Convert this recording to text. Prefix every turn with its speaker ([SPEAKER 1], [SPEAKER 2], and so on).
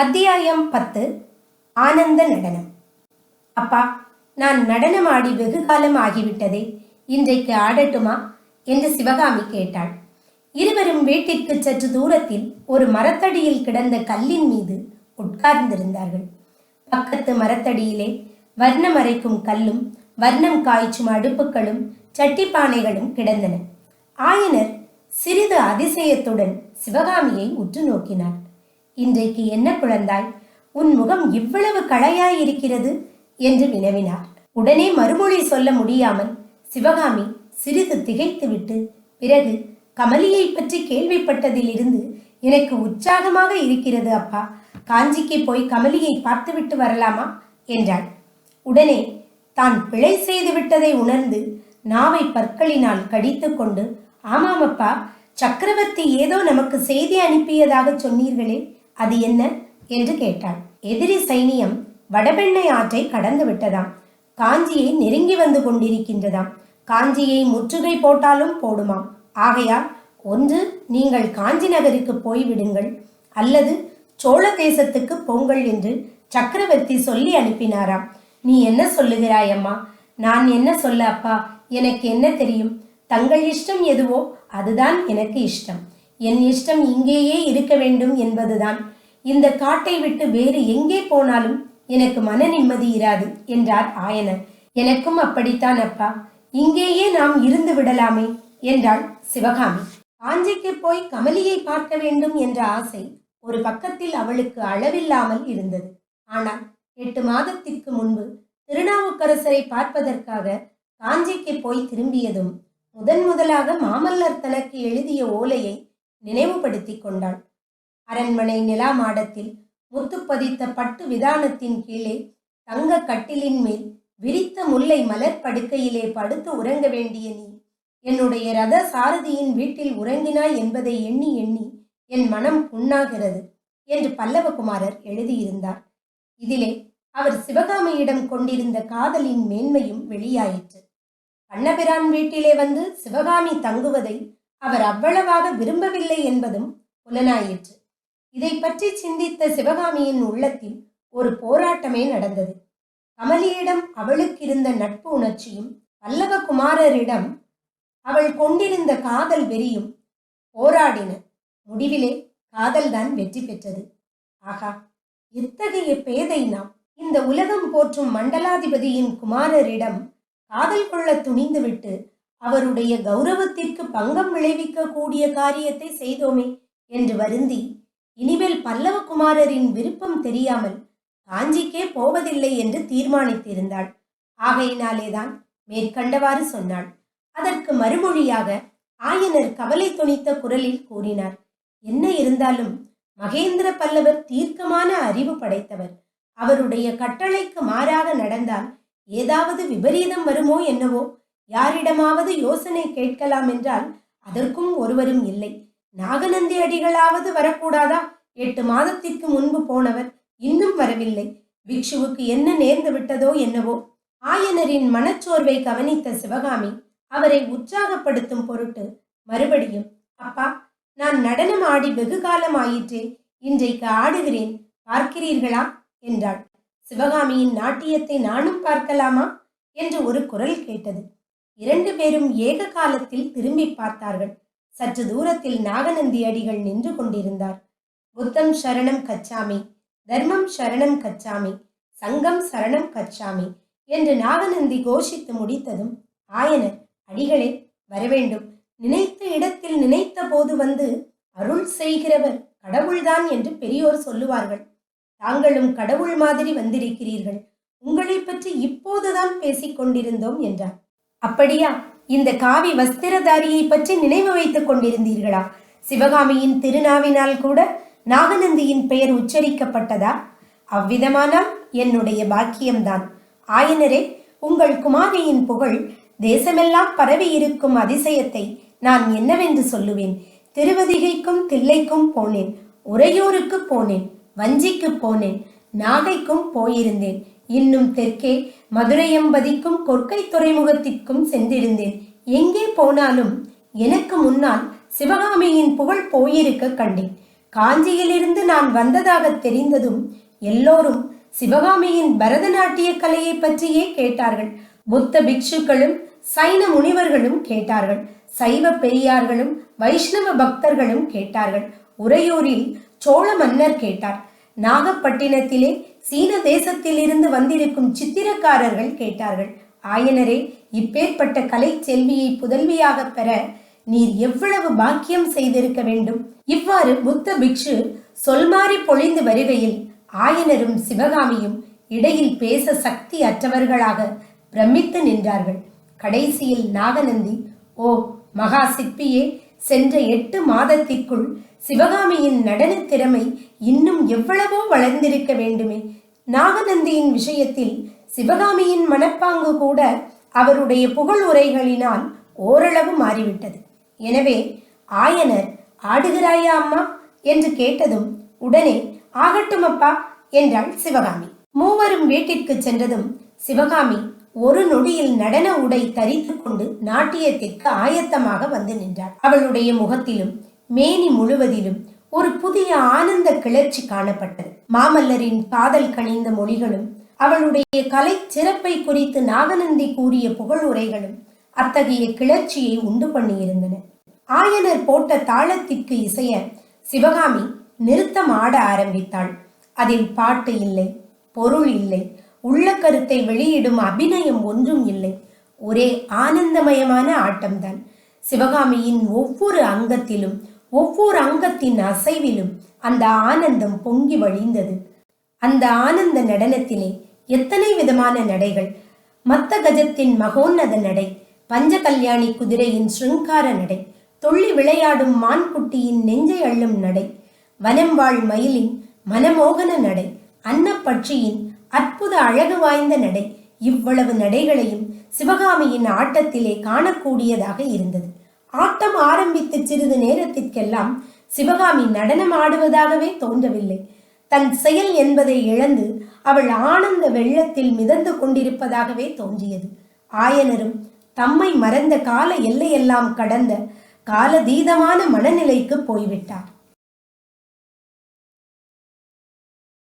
[SPEAKER 1] அத்தியாயம் பத்து ஆனந்த நடனம். அப்பா நான் நடனம் ஆடி வெகு காலம் ஆகிவிட்டதே. இன்றைக்கு ஆடட்டுமா? என்று சிவகாமி கேட்டாள். இருவரும் வீட்டிற்கு சற்று தூரத்தில் ஒரு மரத்தடியில் கிடந்த கல்லின் மீது உட்கார்ந்திருந்தார்கள். பக்கத்து மரத்தடியிலே வர்ணம் அரைக்கும் கல்லும் வர்ணம் காய்ச்சும் அடுப்புகளும் சட்டிப்பானைகளும் கிடந்தன. ஆயனர் சிறிது அதிசயத்துடன் சிவகாமியை உற்று நோக்கினார். இன்றைக்கு என்ன குழந்தாய்? உன் முகம் இவ்வளவு களையாயிருக்கிறது என்று வினவினார் உடனே மறுமொழி சொல்ல முடியாமல் சிவகாமி சிறிது திகைத்துவிட்டு பிறகு கமலியை பற்றி கேள்விப்பட்டதிலிருந்து எனக்கு உற்சாகமாக இருக்கிறது அப்பா. காஞ்சிக்கு போய் கமலியை பார்த்துவிட்டு வரலாமா? என்றாள். உடனே தான் பிழை செய்து விட்டதை உணர்ந்து நாவை பற்களினால் கடித்துக்கொண்டு கொண்டு ஆமாமப்பா சக்கரவர்த்தி ஏதோ நமக்கு செய்தி அனுப்பியதாக சொன்னீர்களே அது என்ன? என்று கேட்டாள். எதிரி சைனியம் வடபெண்ணை ஆற்றை கடந்து விட்டதாம். காஞ்சியை நெருங்கி வந்து கொண்டிருக்கின்றதாம். காஞ்சியை முற்றுகை போட்டாலும் போடுமாம். ஆகையால் ஒன்று நீங்கள் காஞ்சி நகருக்கு போய்விடுங்கள். அல்லது சோழ தேசத்துக்கு போங்கள் என்று சக்கரவர்த்தி சொல்லி அனுப்பினாராம். நீ என்ன சொல்லுகிறாய் அம்மா? நான் என்ன சொல்ல அப்பா? எனக்கு என்ன தெரியும்? தங்கள் இஷ்டம் எதுவோ அதுதான் எனக்கு இஷ்டம். என் இஷ்டம் இங்கேயே இருக்க வேண்டும் என்பதுதான். இந்த காட்டை விட்டு வேறு எங்கே போனாலும் எனக்கு மன நிம்மதி இராது என்றார் ஆயனர். எனக்கும் அப்படித்தான் அப்பா. இங்கேயே நாம் இருந்து விடலாமே என்றாள் சிவகாமி. காஞ்சிக்கு போய் கமலியை பார்க்க வேண்டும் என்ற ஆசை ஒரு பக்கத்தில் அவளுக்கு அளவில்லாமல் இருந்தது. ஆனால் எட்டு மாதத்திற்கு முன்பு திருநாவுக்கரசரை பார்ப்பதற்காக காஞ்சிக்கு போய் திரும்பியதும் முதன் முதலாக மாமல்லர் தனக்கு எழுதிய ஓலையை நினைவுபடுத்தி கொண்டாள். அரண்மனை நிலா மாடத்தில் முத்து பதித்த பட்டு விதானத்தின் கீழே தங்க கட்டிலின் மேல் விரித்த முல்லை மலர் படுக்கையிலே படுத்து உறங்க வேண்டிய நீ என்னுடைய ரத சாரதியின் வீட்டில் உறங்கினாய் என்பதை எண்ணி எண்ணி என் மனம் புண்ணாகிறது என்று பல்லவகுமாரர் எழுதியிருந்தார். இதிலே அவர் சிவகாமியிடம் கொண்டிருந்த காதலின் மேன்மையும் வெளியாயிற்று. கண்ணபிரான் வீட்டிலே வந்து சிவகாமி தங்குவதை அவர் அவ்வளவாக விரும்பவில்லை என்பதும் புலனாயிற்று. இதை பற்றி சிந்தித்த சிவகாமியின் உள்ளத்தில் ஒரு போராட்டமே நடந்தது. கமலியிடம் அவளுக்கு இருந்த நட்பு உணர்ச்சியும் பல்லவ குமாரரிடம் அவள் கொண்டிருந்த காதல் வெறியும் போராடின. முடிவிலே காதல்தான் வெற்றி பெற்றது. ஆகா எத்தகைய பேதை நாம்? இந்த உலகம் போற்றும் மண்டலாதிபதியின் குமாரரிடம் காதல் கொள்ள துணிந்துவிட்டு அவருடைய கௌரவத்திற்கு பங்கம் விளைவிக்க கூடிய காரியத்தை செய்தோமே என்று வருந்தி இனிமேல் பல்லவகுமாரரின் விருப்பம் தெரியாமல் காஞ்சிக்கே போவதில்லை என்று தீர்மானித்திருந்தாள். ஆகையினாலேதான் மேற்கண்டவாறு சொன்னாள். அதற்கு மறுமொழியாக ஆயனர் கவலை துணித்த குரலில் கூறினார். என்ன இருந்தாலும் மகேந்திர பல்லவர் தீர்க்கமான அறிவு படைத்தவர். அவருடைய கட்டளைக்கு மாறாக நடந்தால் ஏதாவது விபரீதம் வருமோ என்னவோ யாரிடமாவது யோசனை கேட்கலாம் என்றால் அதற்கும் ஒருவரும் இல்லை. நாகநந்தி அடிகளாவது வரக்கூடாதா? எட்டு மாதத்திற்கு முன்பு போனவர் இன்னும் வரவில்லை. பிக்ஷுவுக்கு என்ன நேர்ந்து விட்டதோ என்னவோ. ஆயனரின் மனச்சோர்வை கவனித்த சிவகாமி அவரை உற்சாகப்படுத்தும் பொருட்டு மறுபடியும் அப்பா நான் நடனம் ஆடி வெகு காலம் ஆயிற்றே இன்றைக்கு ஆடுகிறேன். பார்க்கிறீர்களா? என்றாள். சிவகாமியின் நாட்டியத்தை நானும் பார்க்கலாமா? என்று ஒரு குரல் கேட்டது. இரண்டு பேரும் ஏக காலத்தில் திரும்பி பார்த்தார்கள். சற்று தூரத்தில் நாகநந்தி அடிகள் நின்று கொண்டிருந்தார். புத்தம் சரணம் கச்சாமி தர்மம் சரணம் கச்சாமி சங்கம் சரணம் கச்சாமி என்று நாகநந்தி கோஷித்து முடித்ததும் ஆயனர் அடிகளே வரவேண்டும். நினைத்த இடத்தில் நினைத்த போது வந்து அருள் செய்கிறவர் கடவுள்தான் என்று பெரியோர் சொல்லுவார்கள். தாங்களும் கடவுள் மாதிரி வந்திருக்கிறீர்கள். உங்களை பற்றி இப்போதுதான் பேசிக் கொண்டிருந்தோம் என்றார். அப்படியா? இந்த காவி வஸ்திரதாரியை பற்றி நினைவு வைத்துக் கொண்டிருந்தீர்களா? சிவகாமியின் திருநாவினால் கூட நாகநந்தியின் பெயர் உச்சரிக்கப்பட்டதா? அவ்விதமானால் என்னுடைய பாக்கியம்தான். ஆயனரே உங்கள் குமாரியின் புகழ் தேசமெல்லாம் பரவி இருக்கும் அதிசயத்தை நான் என்னவென்று சொல்லுவேன்? திருவதிகைக்கும் தில்லைக்கும் போனேன் உறையூருக்கு போனேன் வஞ்சிக்கு போனேன் நாகைக்கும் போயிருந்தேன். இன்னும் தெற்கே மதுரையம்பதிக்கும் கொற்கை துறைமுகத்திற்கும் சென்றிருந்தேன். எங்கே போனாலும் எனக்கு முன்னால் சிவகாமியின் புகழ் போயிருக்க கண்டேன். காஞ்சியிலிருந்து நான் வந்ததாக தெரிந்ததும் எல்லோரும் சிவகாமியின் பரதநாட்டிய கலையை பற்றியே கேட்டார்கள். புத்த பிக்ஷுக்களும் சைன முனிவர்களும் கேட்டார்கள். சைவ பெரியார்களும் வைஷ்ணவ பக்தர்களும் கேட்டார்கள். உறையூரில் சோழ மன்னர் கேட்டார். நாகப்பட்டினத்திலே சீன தேசத்திலிருந்து வந்திருக்கும் சித்திரக்காரர்கள் கேட்டார்கள். ஆயனரே இப்பேற்பட்ட கலை செல்வியை புதல்வியாக பெற நீர் எவ்வளவு பாக்கியம் செய்திருக்க வேண்டும்? இவ்வாறு புத்த பிக்ஷு சொல்மாறி பொழிந்து வருகையில் ஆயனரும் சிவகாமியும் இடையில் பேச சக்தி அற்றவர்களாக பிரமித்து நின்றார்கள். கடைசியில் நாகநந்தி ஓ மகா சிற்பியே சென்ற எட்டு மாதத்திற்குள் சிவகாமியின் நடனத் திறமை இன்னும் எவ்வளவோ வளர்ந்திருக்க வேண்டுமே. நாகநந்தியின் விஷயத்தில் சிவகாமியின் மனப்பாங்கு கூட அவருடைய புகழ் உரைகளினால் ஓரளவு மாறிவிட்டது. எனவே ஆயனர் ஆடுகிறாயா அம்மா? என்று கேட்டதும் உடனே ஆகட்டும் அப்பா என்றாள் சிவகாமி. மூவரும் வீட்டிற்கு சென்றதும் சிவகாமி ஒரு நொடியில் நடன உடை தரித்து கொண்டு நாட்டியத்திற்கு ஆயத்தமாக வந்து நின்றாள். அவளுடைய முகத்திலும் மேனி முழுவதிலும் ஒரு புதிய ஆனந்த கிளர்ச்சி காணப்பட்டது. மாமல்லரின் காதல் கனிந்த மொழிகளும் அவளுடைய கலை சிறப்பை குறித்து நாகநந்தி கூறிய புகழ் உரைகளும் அத்தகைய கிளர்ச்சியை உண்டு பண்ணியிருந்தன. ஆயனர் போட்ட தாளத்திற்கு இசைய சிவகாமி நிறுத்தம் ஆட ஆரம்பித்தாள். அதில் பாட்டு இல்லை பொருள் இல்லை உள்ள கருத்தை வெளியிடும் அபிநயம் ஒன்றும் இல்லை. ஒரே ஆனந்தமயமான ஆட்டம்தான். சிவகாமியின் ஒவ்வொரு அங்கத்திலும் ஒவ்வொரு அங்கத்தின் அசைவிலும் அந்த ஆனந்தம் பொங்கி வழிந்தது. அந்த ஆனந்த நடனத்திலே எத்தனை விதமான நடைகள் மத்த கஜத்தின் மகோன்னத நடை பஞ்ச கல்யாணி குதிரையின் ஸ்ருங்கார நடை துள்ளி விளையாடும் மான்குட்டியின் நெஞ்சை அள்ளும் நடை வனம் வாழ் மயிலின் மனமோகன நடை அன்னப்பட்சியின் அற்புத அழகு வாய்ந்த நடை. இவ்வளவு நடைகளையும் சிவகாமியின் ஆட்டத்திலே காணக்கூடியதாக இருந்தது. ஆட்டம் ஆரம்பித்து சிறிது நேரத்திற்கெல்லாம் சிவகாமி நடனம் ஆடுவதாகவே தோன்றவில்லை. தன் செயல் என்பதை இழந்து அவள் ஆனந்த வெள்ளத்தில் மிதந்து கொண்டிருப்பதாகவே தோன்றியது. ஆயனரும் தம்மை மறந்த கால எல்லையெல்லாம் கடந்த காலதீதமான மனநிலைக்கு போய்விட்டார்.